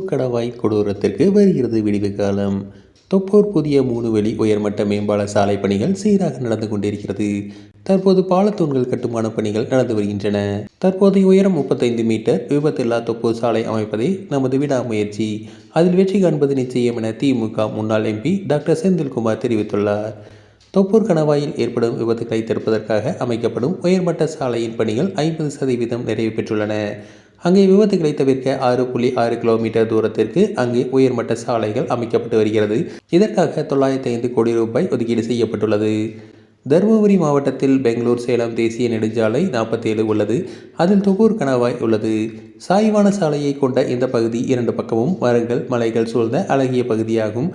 கடவாய் கொடூரத்திற்கு வருகிறது விடிவு காலம் தொப்பூர் புதிய மூணு வழி உயர்மட்ட மேம்பால சாலை பணிகள் சீராக நடந்து கொண்டிருக்கிறது. தற்போது பாலத்தூண்கள் கட்டுமான பணிகள் நடந்து வருகின்றன. தற்போது உயரம் முப்பத்தைந்து மீட்டர். விபத்தில்லா தொப்பூர் சாலை அமைப்பதே நமது விடாமுயற்சி. அதில் வெற்றி காண்பது நிச்சயம் என திமுக முன்னாள் எம்பி டாக்டர் செந்தில்குமார் தெரிவித்துள்ளார். தொப்பூர் கணவாயில் ஏற்படும் விபத்துகளை தடுப்பதற்காக அமைக்கப்படும் உயர்மட்ட சாலையின் பணிகள் ஐம்பது சதவீதம் நிறைவு பெற்றுள்ளன. அங்கே விபத்துகளை தவிர்க்க ஆறு புள்ளி ஆறு கிலோமீட்டர் தூரத்திற்கு அங்கே உயர்மட்ட சாலைகள் அமைக்கப்பட்டு வருகிறது. இதற்காக தொள்ளாயிரத்தி ஐந்து கோடி ரூபாய் ஒதுக்கீடு செய்யப்பட்டுள்ளது. தருமபுரி மாவட்டத்தில் பெங்களூர் சேலம் தேசிய நெடுஞ்சாலை நாற்பத்தி ஏழு உள்ளது. அதில் தொகூர் கணவாய் உள்ளது. சாய்வான சாலையை கொண்ட இந்த பகுதி இரண்டு பக்கமும் மரங்கள் மலைகள் சூழ்ந்த அழகிய பகுதியாகும்.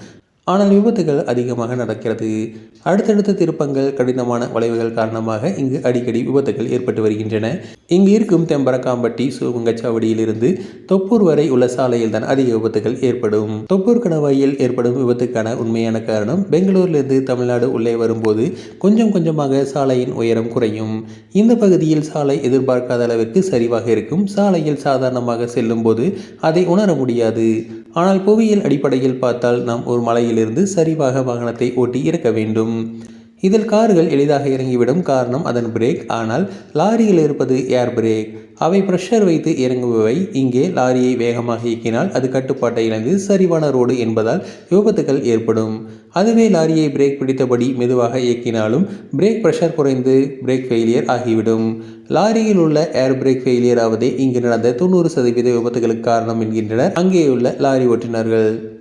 ஆனால் விபத்துகள் அதிகமாக நடக்கிறது. அடுத்தடுத்த திருப்பங்கள் கடினமான வளைவுகள் காரணமாக இங்கு அடிக்கடி விபத்துகள் ஏற்பட்டு வருகின்றன. இங்கு இருக்கும் தெம்பரக்காம்பட்டி சுங்கச்சாவடியிலிருந்து தொப்பூர் வரை உள்ள சாலையில் தான் அதிக விபத்துகள் ஏற்படும். தொப்பூர் கணவாயில் ஏற்படும் விபத்துக்கான உண்மையான காரணம் பெங்களூரிலிருந்து தமிழ்நாடு உள்ளே வரும்போது கொஞ்சம் கொஞ்சமாக சாலையின் உயரம் குறையும். இந்த பகுதியில் சாலை எதிர்பார்க்காத அளவிற்கு சரிவாக இருக்கும். சாலையில் சாதாரணமாக செல்லும் போது அதை உணர முடியாது. ஆனால் புவியியல் அடிப்படையில் பார்த்தால் நாம் ஒரு மலையிலிருந்து சரிவாக வாகனத்தை ஓட்டி இருக்க வேண்டும். இதில் கார்கள் எளிதாக இறங்கிவிடும் காரணம் அதன் பிரேக் ஆனால் லாரியில் இருப்பது ஏர் பிரேக் அவை ப்ரெஷர் வைத்து இறங்குபவை. இங்கே லாரியை வேகமாக இயக்கினால் அது கட்டுப்பாட்டை இழந்து சரிவான ரோடு என்பதால் விபத்துகள் ஏற்படும். அதுவே லாரியை பிரேக் பிடித்தபடி மெதுவாக இயக்கினாலும் பிரேக் ப்ரெஷர் குறைந்து பிரேக் ஃபெயிலியர் ஆகிவிடும். லாரியில் உள்ள ஏர் பிரேக் ஃபெயிலியர் ஆவதே இங்கு நடந்த தொண்ணூறு சதவீத விபத்துகளுக்கு காரணம் என்கின்றனர். அங்கேயுள்ள லாரி ஓட்டுநர்கள்.